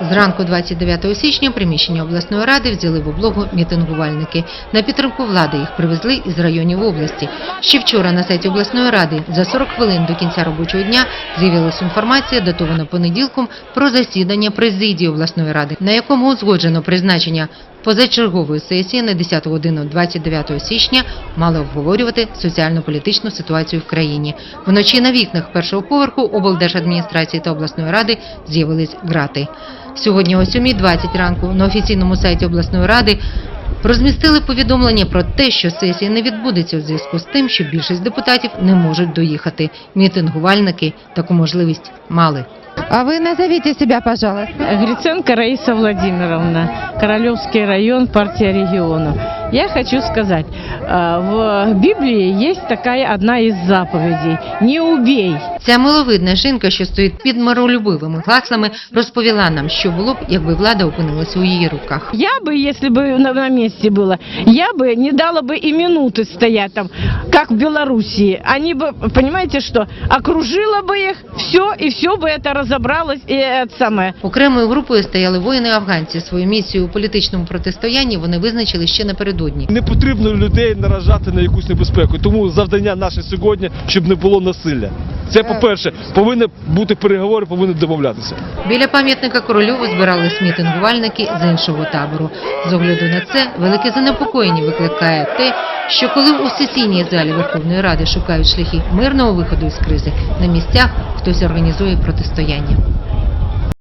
Зранку 29 січня приміщення обласної ради взяли в облогу мітингувальники. На підтримку влади їх привезли із районів області. Ще вчора на сайті обласної ради за 40 хвилин до кінця робочого дня з'явилася інформація, датована понеділком, про засідання президії обласної ради, на якому узгоджено призначення позачергової сесії на 10 годину 29 січня мали обговорювати соціально-політичну ситуацію в країні. Вночі на вікнах першого поверху облдержадміністрації та обласної ради з'явились грати. Сьогодні о 7.20 ранку на офіційному сайті обласної ради розмістили повідомлення про те, що сесія не відбудеться у зв'язку з тим, що більшість депутатів не можуть доїхати. Мітингувальники таку можливість мали. А вы назовите себя, пожалуйста. Гриценко Раиса Владимировна, Королевский район, партия регионов. Я хочу сказать, э, в Библии есть такая одна из заповедей «Не убей». Ця миловидна жінка, що стоїть під миролюбивими гаслами, розповіла нам, що було б, якби влада опинилася у її руках. Я бы, если бы на, на месте была, я бы не дала бы и минуты стоять там, как в Белоруссии. Они бы, понимаете что, окружила бы их, все, и все бы это разобралось, и это самое. Окремою групою стояли воїни-афганці. Свою місію у політичному протистоянні вони визначили ще напередодні. Не потрібно людей наражати на якусь небезпеку. Тому завдання наше сьогодні, щоб не було насилля. Це по-перше, повинні бути переговори, повинні домовлятися. Біля пам'ятника Корольову збирались мітингувальники з іншого табору. З огляду на це велике занепокоєння викликає те, що коли у сесійній залі Верховної Ради шукають шляхи мирного виходу із кризи, на місцях хтось організує протистояння.